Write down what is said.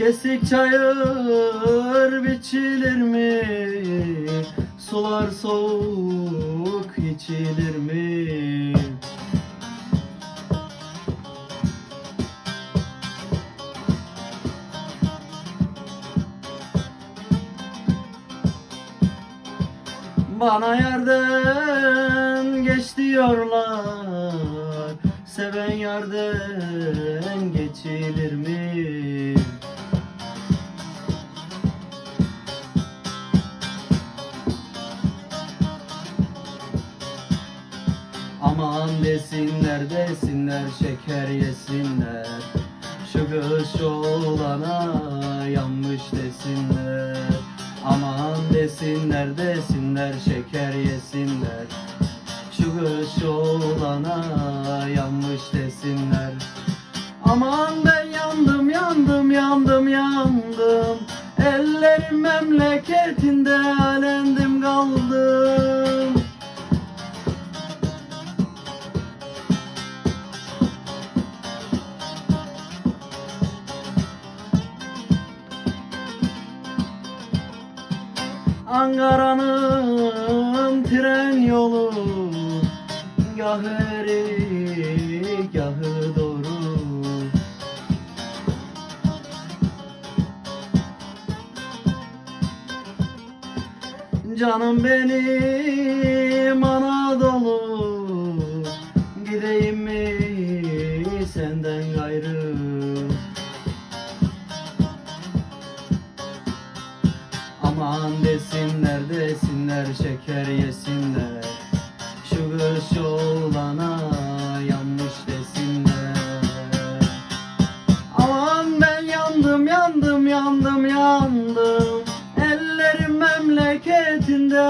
Kesik çayır biçilir mi? Sular soğuk içilir mi? Bana yerden geç diyorlar Seven yerden geçilir mi? Aman desinler desinler şeker yesinler. Şu kış olana yanmış desinler. Aman desinler desinler şeker yesinler. Şu kış olana yanmış desinler. Aman ben yandım yandım yandım yandım. Ellerim memleketinde alendim kaldım Ankara'nın tren yolu. Gahı eri gahı doğru. Canım benim Anadolu. Gideyim mi senden gayrı Aman desinler desinler şeker yesinler. Şu kış olana yanmış desinler. Aman ben yandım yandım yandım yandım. Ellerim memleketinde